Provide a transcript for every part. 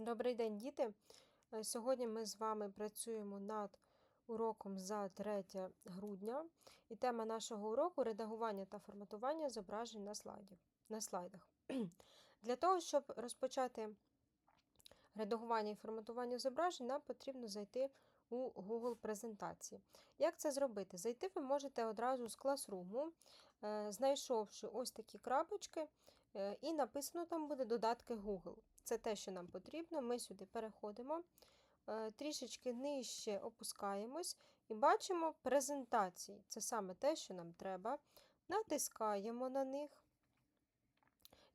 Добрий день, діти! Е, Сьогодні ми з вами працюємо над уроком за 3 грудня, і тема нашого уроку редагування та форматування зображень на, слайдів, на слайдах. Для того, щоб розпочати редагування і форматування зображень, нам потрібно зайти у Google презентації. Як це зробити? Зайти ви можете одразу з класруму, е, знайшовши ось такі крапочки, і написано там буде додатки Google. Це те, що нам потрібно. Ми сюди переходимо, е, трішечки нижче опускаємось і бачимо презентації. Це саме те, що нам треба. Натискаємо на них.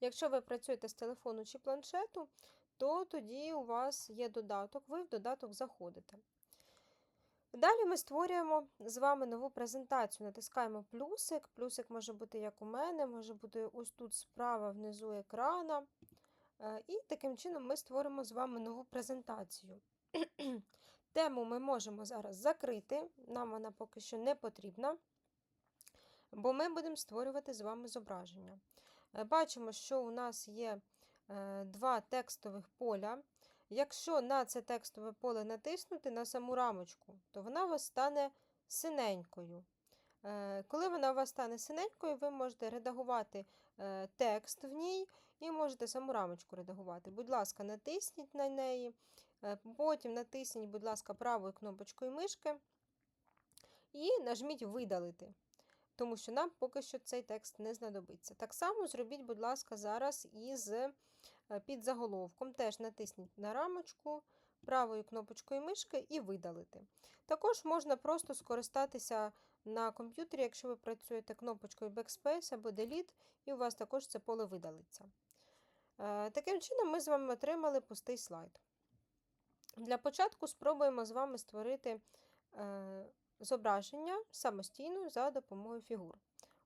Якщо ви працюєте з телефону чи планшету, то тоді у вас є додаток, ви в додаток заходите. Далі ми створюємо з вами нову презентацію. Натискаємо плюсик. Плюсик може бути як у мене, може бути ось тут справа внизу екрана. Е, І таким чином ми створимо з вами нову презентацію. Тему ми можемо зараз закрити, нам вона поки що не потрібна, бо ми будемо створювати з вами зображення. Е, Бачимо, що у нас є е, два текстових поля. Якщо на це текстове поле натиснути на саму рамочку, то вона у вас стане синенькою. Е, Коли вона у вас стане синенькою, ви можете редагувати е, текст в ній і можете саму рамочку редагувати. Будь ласка, натисніть на неї, е, потім натисніть, будь ласка, правою кнопочкою мишки і нажміть Видалити, тому що нам поки що цей текст не знадобиться. Так само зробіть, будь ласка, зараз із е, підзаголовком. Теж натисніть на рамочку правою кнопочкою мишки і видалити. Також можна просто скористатися на комп'ютері, якщо ви працюєте кнопочкою Backspace або Delete, і у вас також це поле видалиться. Е, Таким чином, ми з вами отримали пустий слайд. Для початку спробуємо з вами створити е, зображення самостійно за допомогою фігур.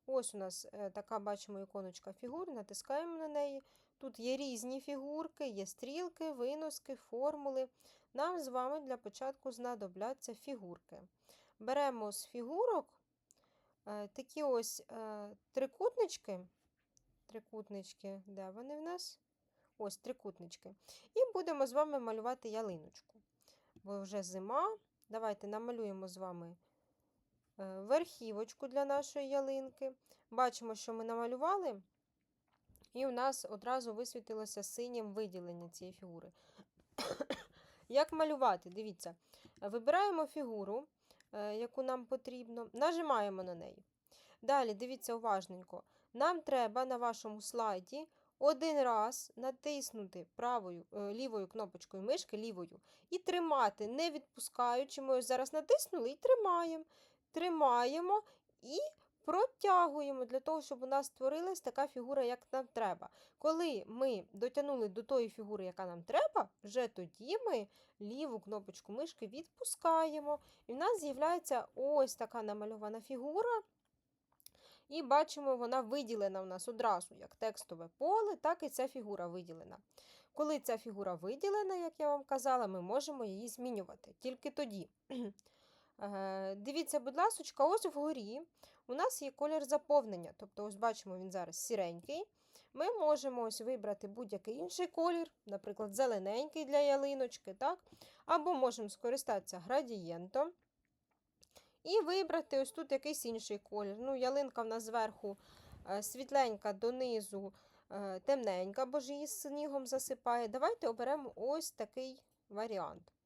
Ось у нас така бачимо іконочка фігур, натискаємо на неї. Тут є різні фігурки, є стрілки, виноски, формули. Нам з вами для початку знадобляться фігурки. Беремо з фігурок е, такі ось е, трикутнички. Трикутнички, де вони в нас? Ось трикутнички. І будемо з вами малювати ялиночку. Бо вже зима. Давайте намалюємо з вами е, верхівочку для нашої ялинки. Бачимо, що ми намалювали, і у нас одразу висвітилося синім виділення цієї фігури. Як малювати? Дивіться, вибираємо фігуру, е, яку нам потрібно, нажимаємо на неї. Далі, дивіться уважненько. Нам треба на вашому слайді один раз натиснути правою, е, лівою кнопочкою мишки лівою і тримати, не відпускаючи. Ми ось зараз натиснули і тримаємо. Тримаємо і протягуємо для того, щоб у нас створилась така фігура, як нам треба. Коли ми дотягнули до тої фігури, яка нам треба, вже тоді ми ліву кнопочку мишки відпускаємо. І в нас з'являється ось така намальована фігура. І бачимо, вона виділена у нас одразу як текстове поле, так і ця фігура виділена. Коли ця фігура виділена, як я вам казала, ми можемо її змінювати. Тільки тоді. Е, Дивіться, будь ласка, ось вгорі у нас є колір заповнення. Тобто, ось бачимо, він зараз сіренький. Ми можемо ось вибрати будь-який інший колір, наприклад, зелененький для ялиночки. так? Або можемо скористатися градієнтом. І вибрати ось тут якийсь інший колір. Ну, Ялинка в нас зверху е, світленька, донизу е, темненька, бо ж її снігом засипає. Давайте оберемо ось такий варіант.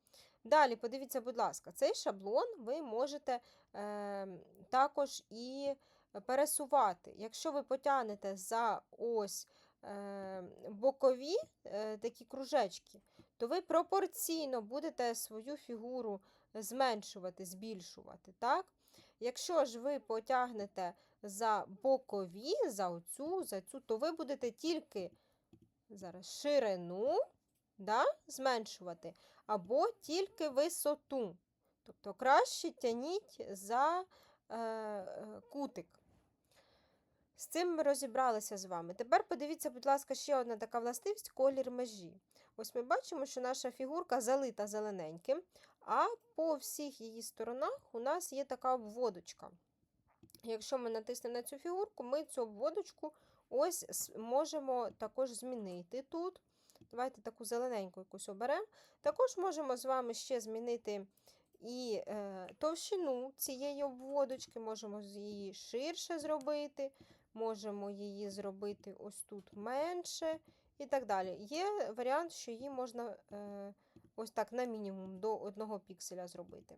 Далі, подивіться, будь ласка, цей шаблон ви можете е, також і пересувати. Якщо ви потягнете за ось е, бокові е, такі кружечки, то ви пропорційно будете свою фігуру зменшувати, збільшувати. так? Якщо ж ви потягнете за бокові, за оцю, за цю, то ви будете тільки зараз ширину да, зменшувати, або тільки висоту. Тобто краще тяніть за е, е, кутик. З цим ми розібралися з вами. Тепер подивіться, будь ласка, ще одна така властивість колір межі. Ось ми бачимо, що наша фігурка залита зелененьким, а по всіх її сторонах у нас є така обводочка. Якщо ми натиснемо на цю фігурку, ми цю обводочку ось можемо також змінити тут. Давайте таку зелененьку якусь оберемо. Також можемо з вами ще змінити і е, товщину цієї обводочки, можемо її ширше зробити, можемо її зробити ось тут менше і так далі. Є варіант, що її можна е, ось так на мінімум до одного пікселя зробити.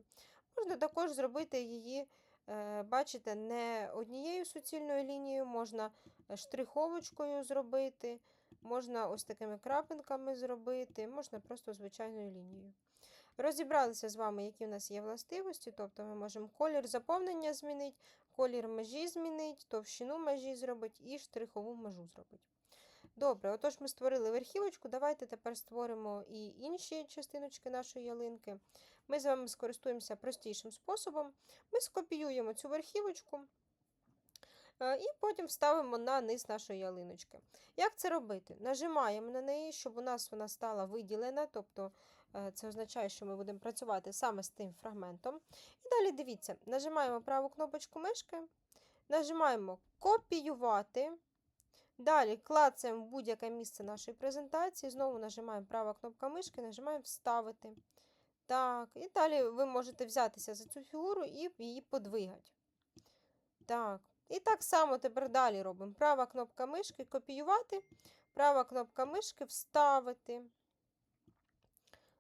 Можна також зробити її, е, бачите, не однією суцільною лінією, можна е, штриховочкою зробити, можна ось такими крапинками зробити, можна просто звичайною лінією. Розібралися з вами, які в нас є властивості, тобто ми можемо колір заповнення змінити, колір межі змінити, товщину межі зробити і штрихову межу зробити. Добре, отож ми створили верхівочку. Давайте тепер створимо і інші частиночки нашої ялинки. Ми з вами скористуємося простішим способом. Ми скопіюємо цю верхівочку і потім вставимо на низ нашої ялиночки. Як це робити? Нажимаємо на неї, щоб у нас вона стала виділена, тобто е, це означає, що ми будемо працювати саме з тим фрагментом. І далі дивіться, нажимаємо праву кнопочку мишки, нажимаємо копіювати. Далі клацаємо в будь-яке місце нашої презентації, знову нажимаємо права кнопка мишки, нажимаємо Вставити. Так, і далі ви можете взятися за цю фігуру і її подвигати. Так, і так само тепер далі робимо. Права кнопка мишки копіювати, права кнопка мишки вставити.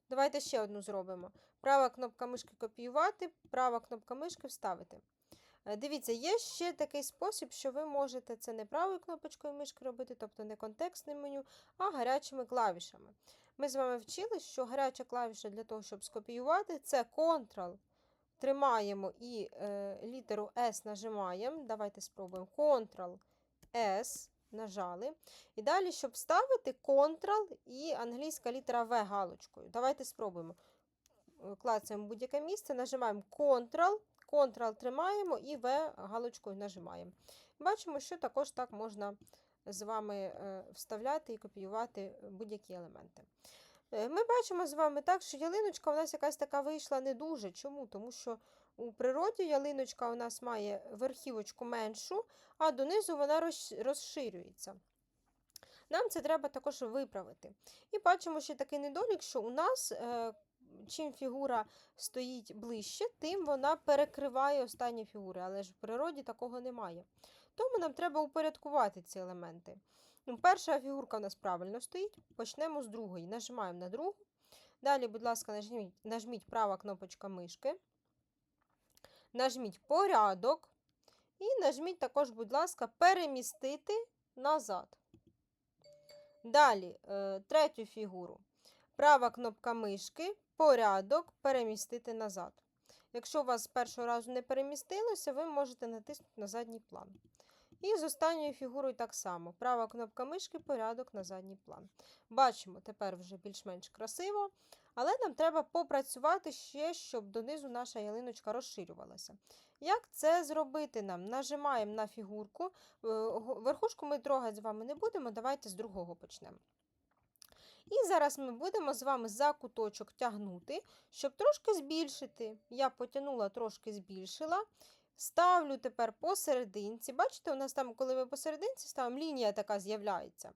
Давайте ще одну зробимо. Права кнопка мишки копіювати, права кнопка мишки вставити. Е, Дивіться, є ще такий спосіб, що ви можете це не правою кнопочкою мишки робити, тобто не контекстним меню, а гарячими клавішами. Ми з вами вчили, що гаряча клавіша для того, щоб скопіювати, це Ctrl. Тримаємо і е, літеру S нажимаємо. Давайте спробуємо. Ctrl S нажали. І далі, щоб вставити, Ctrl і англійська літера V галочкою. Давайте спробуємо. Е, Клацаємо будь-яке місце, нажимаємо Ctrl. Ctrl тримаємо і V галочкою нажимаємо. Бачимо, що також так можна з вами е, вставляти і копіювати будь-які елементи. Е, Ми бачимо з вами так, що ялиночка у нас якась така вийшла не дуже. Чому? Тому що у природі ялиночка у нас має верхівочку меншу, а донизу вона розширюється. Нам це треба також виправити. І бачимо ще такий недолік, що у нас е, чим фігура стоїть ближче, тим вона перекриває останні фігури, але ж в природі такого немає. Тому нам треба упорядкувати ці елементи. Ну, перша фігурка у нас правильно стоїть. Почнемо з другої. Нажимаємо на другу. Далі, будь ласка, нажміть, нажміть права кнопочка мишки. Нажміть порядок. І нажміть також, будь ласка, перемістити назад. Далі, е, третю фігуру. Права кнопка мишки, порядок, перемістити назад. Якщо у вас з першого разу не перемістилося, ви можете натиснути на задній план. І з останньою фігурою так само. Права кнопка мишки, порядок на задній план. Бачимо, тепер вже більш-менш красиво, але нам треба попрацювати ще, щоб донизу наша ялиночка розширювалася. Як це зробити нам? Нажимаємо на фігурку. Е, Верхушку ми трогати з вами не будемо, давайте з другого почнемо. І зараз ми будемо з вами за куточок тягнути, щоб трошки збільшити. Я потягнула, трошки збільшила. Ставлю тепер посерединці. Бачите, у нас там, коли ми посерединці ставимо, лінія така з'являється.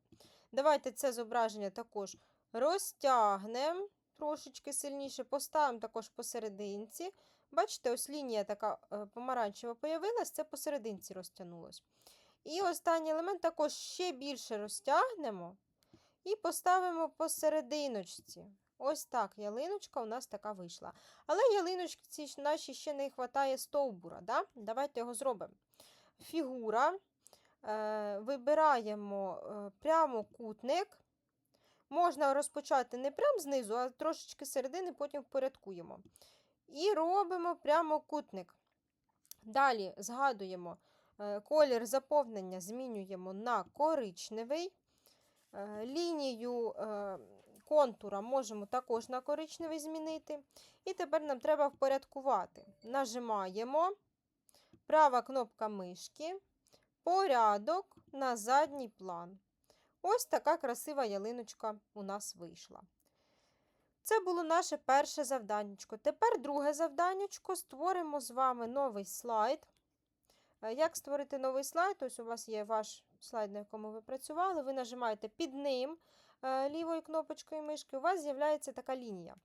Давайте це зображення також розтягнемо трошечки сильніше, поставимо також посерединці. Бачите, ось лінія така е, помаранчева появилась, це посерединці розтягнулось. І останній елемент також ще більше розтягнемо і поставимо посерединочці. Ось так ялиночка у нас така вийшла. Але ялиночці нашій ще не вистачає стовбура. Да? Давайте його зробимо. Фігура. Е, вибираємо е, прямокутник. Можна розпочати не прямо знизу, а трошечки середини, потім впорядкуємо. І робимо прямокутник. Далі згадуємо е, колір заповнення змінюємо на коричневий. Лінію контура можемо також на коричневий змінити. І тепер нам треба впорядкувати. Нажимаємо права кнопка мишки, порядок на задній план. Ось така красива ялиночка у нас вийшла. Це було наше перше завданнячко. Тепер друге завданнячко. Створимо з вами новий слайд. Е, Як створити новий слайд? Ось у вас є ваш слайд, на якому ви працювали. Ви нажимаєте під ним лівою кнопочкою мишки, у вас з'являється така лінія.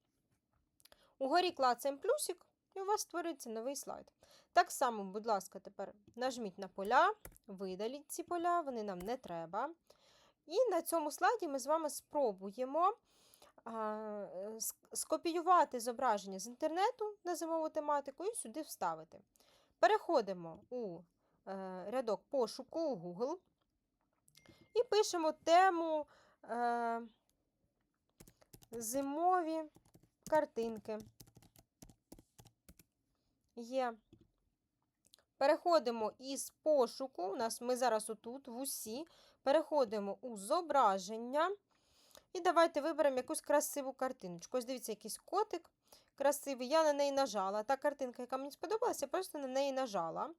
Угорі клацаємо плюсик, і у вас створюється новий слайд. Так само, будь ласка, тепер нажміть на поля, видаліть ці поля, вони нам не треба. І на цьому слайді ми з вами спробуємо е, скопіювати зображення з інтернету на зимову тематику і сюди вставити. Переходимо у е, рядок пошуку у Google і пишемо тему е, зимові картинки. Є. Переходимо із пошуку. У нас ми зараз отут, в усі. Переходимо у зображення. І давайте виберемо якусь красиву картиночку. Ось дивіться, якийсь котик красивий. Я на неї нажала. Та картинка, яка мені сподобалася, я просто на неї нажала.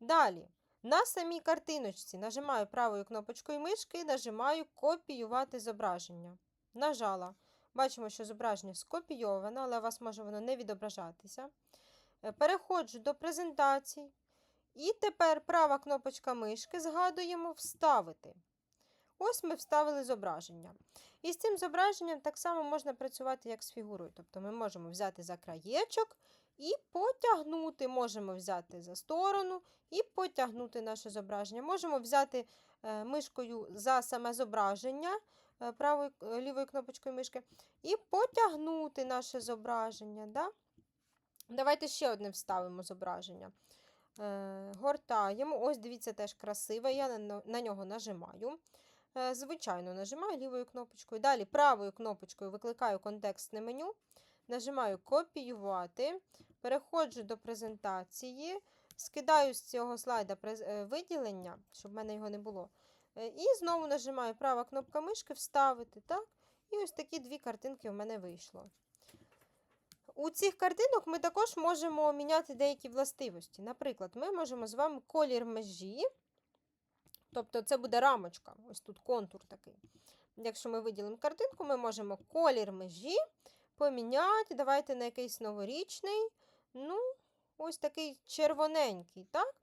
Далі, на самій картиночці нажимаю правою кнопочкою мишки і нажимаю копіювати зображення. Нажала. Бачимо, що зображення скопійовано, але у вас може воно не відображатися. Е, Переходжу до презентацій. І тепер права кнопочка мишки згадуємо вставити. Ось ми вставили зображення. І з цим зображенням так само можна працювати, як з фігурою. Тобто ми можемо взяти за краєчок і потягнути. Можемо взяти за сторону і потягнути наше зображення. Можемо взяти е, мишкою за саме зображення е, правою е, лівою кнопочкою мишки і потягнути наше зображення. Да? Давайте ще одне вставимо зображення. Гортаємо. Ось, дивіться, теж красиве. Я на, нього нажимаю. Звичайно, нажимаю лівою кнопочкою. Далі правою кнопочкою викликаю контекстне меню. Нажимаю копіювати. Переходжу до презентації. Скидаю з цього слайда е, виділення, щоб в мене його не було. Е, І знову нажимаю права кнопка мишки вставити. так? І ось такі дві картинки в мене вийшло. У цих картинок ми також можемо міняти деякі властивості. Наприклад, ми можемо з вами колір межі, тобто це буде рамочка, ось тут контур такий. Якщо ми виділимо картинку, ми можемо колір межі поміняти. Давайте на якийсь новорічний, ну, ось такий червоненький. так?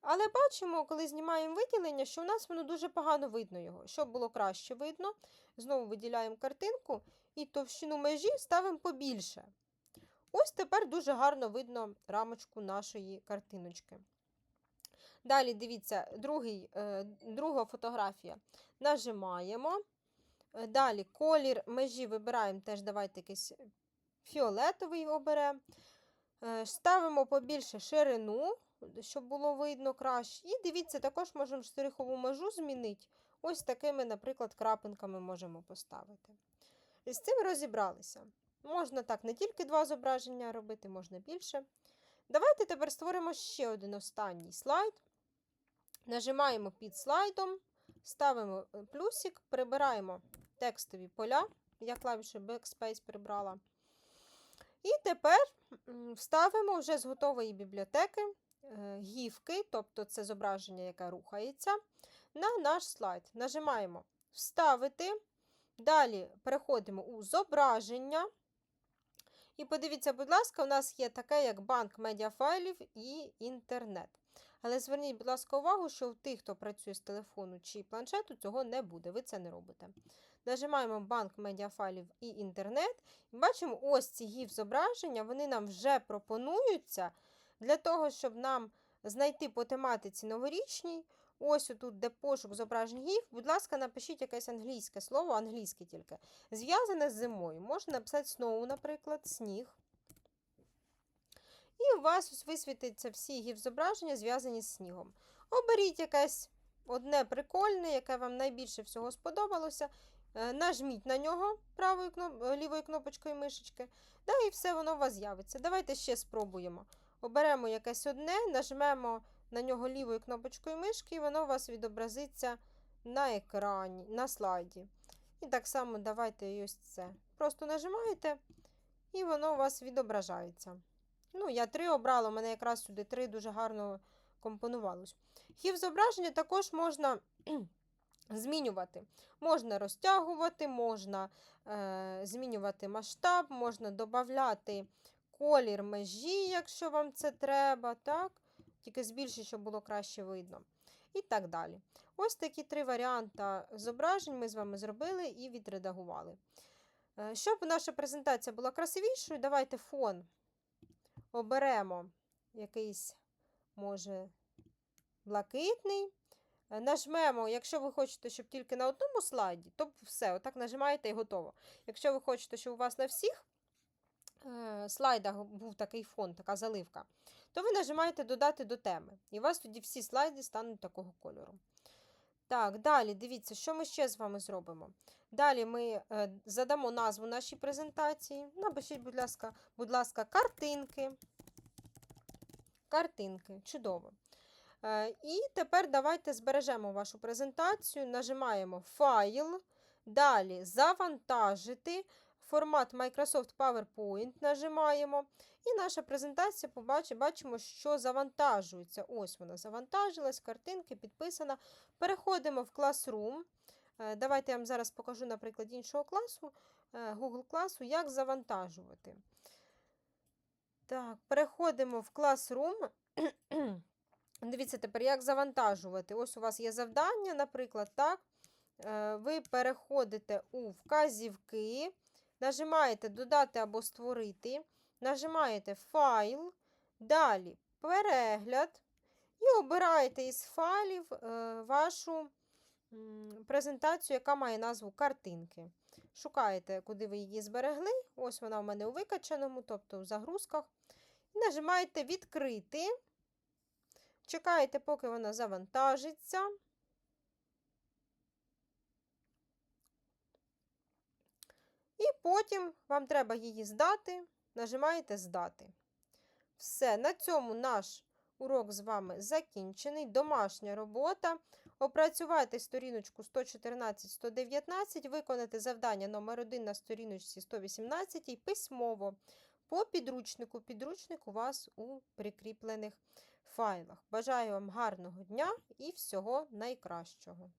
Але бачимо, коли знімаємо виділення, що у нас воно дуже погано видно його. Щоб було краще видно, знову виділяємо картинку і товщину межі ставимо побільше. Ось тепер дуже гарно видно рамочку нашої картиночки. Далі дивіться, другий, е, друга фотографія. Нажимаємо. Е, Далі колір межі вибираємо теж, давайте якийсь фіолетовий оберемо. Е, Ставимо побільше ширину, щоб було видно краще. І дивіться, також можемо штрихову межу змінити. Ось такими, наприклад, крапинками можемо поставити. І з цим розібралися. Можна так не тільки два зображення робити, можна більше. Давайте тепер створимо ще один останній слайд. Нажимаємо під слайдом, ставимо е, плюсик, прибираємо текстові поля. Я клавішу Backspace прибрала. І тепер вставимо вже з готової бібліотеки е, гівки, тобто це зображення, яке рухається, на наш слайд. Нажимаємо Вставити. Далі переходимо у зображення. І подивіться, будь ласка, у нас є таке, як банк медіафайлів і інтернет. Але зверніть, будь ласка, увагу, що в тих, хто працює з телефону чи планшету, цього не буде. Ви це не робите. Нажимаємо банк медіафайлів і інтернет. І бачимо, ось ці гіф зображення, вони нам вже пропонуються для того, щоб нам знайти по тематиці новорічній. Ось тут, де пошук зображень гіф, будь ласка, напишіть якесь англійське слово, англійське тільки. Зв'язане з зимою. Можна написати snow, наприклад, сніг. І у вас ось висвітиться всі гіф зображення, зв'язані з снігом. Оберіть якесь одне прикольне, яке вам найбільше всього сподобалося. Е, Нажміть на нього правою кноп... е, лівою кнопочкою мишечки, да, і все воно у вас з'явиться. Давайте ще спробуємо. Оберемо якесь одне, нажмемо на нього лівою кнопочкою мишки, і воно у вас відобразиться на екрані, на слайді. І так само давайте ось це. Просто нажимаєте, і воно у вас відображається. Ну, я три обрала, у мене якраз сюди три дуже гарно компонувалось. Хів зображення також можна змінювати. Можна розтягувати, можна е, змінювати масштаб, можна додати колір межі, якщо вам це треба. так? Тільки збільшити, щоб було краще видно. і так далі. Ось такі три варіанти зображень ми з вами зробили і відредагували. Е, Щоб наша презентація була красивішою, давайте фон оберемо якийсь, може, блакитний. Е, Нажмемо, якщо ви хочете, щоб тільки на одному слайді, то все, отак нажимаєте і готово. Якщо ви хочете, щоб у вас на всіх е, слайдах був такий фон, така заливка, то ви нажимаєте додати до теми. І у вас тоді всі слайди стануть такого кольору. Так, далі дивіться, що ми ще з вами зробимо. Далі ми е, задамо назву нашій презентації. Напишіть, будь ласка, будь ласка, картинки. Картинки. Чудово. Е, і тепер давайте збережемо вашу презентацію, нажимаємо Файл, далі Завантажити, формат Microsoft PowerPoint нажимаємо. І наша презентація побачимо, бачимо, що завантажується. Ось вона завантажилась, картинки підписана. Переходимо в Classroom. Е, Давайте я вам зараз покажу, наприклад, іншого класу, е, Google класу, як завантажувати. Так, переходимо в Classroom. Дивіться тепер, як завантажувати. Ось у вас є завдання, наприклад, так. Е, Ви переходите у вказівки, нажимаєте Додати або створити, нажимаєте Файл, далі Перегляд і обираєте із файлів е, вашу презентацію, яка має назву картинки. Шукаєте, куди ви її зберегли. Ось вона в мене у викачаному, тобто в загрузках. Нажимаєте Відкрити. Чекаєте, поки вона завантажиться. І потім вам треба її здати. Нажимаєте Здати. Все, на цьому наш урок з вами закінчений. Домашня робота. Опрацювати сторіночку 114-119, виконати завдання номер 1 на сторіночці 118 письмово по підручнику. Підручник у вас у прикріплених файлах. Бажаю вам гарного дня і всього найкращого!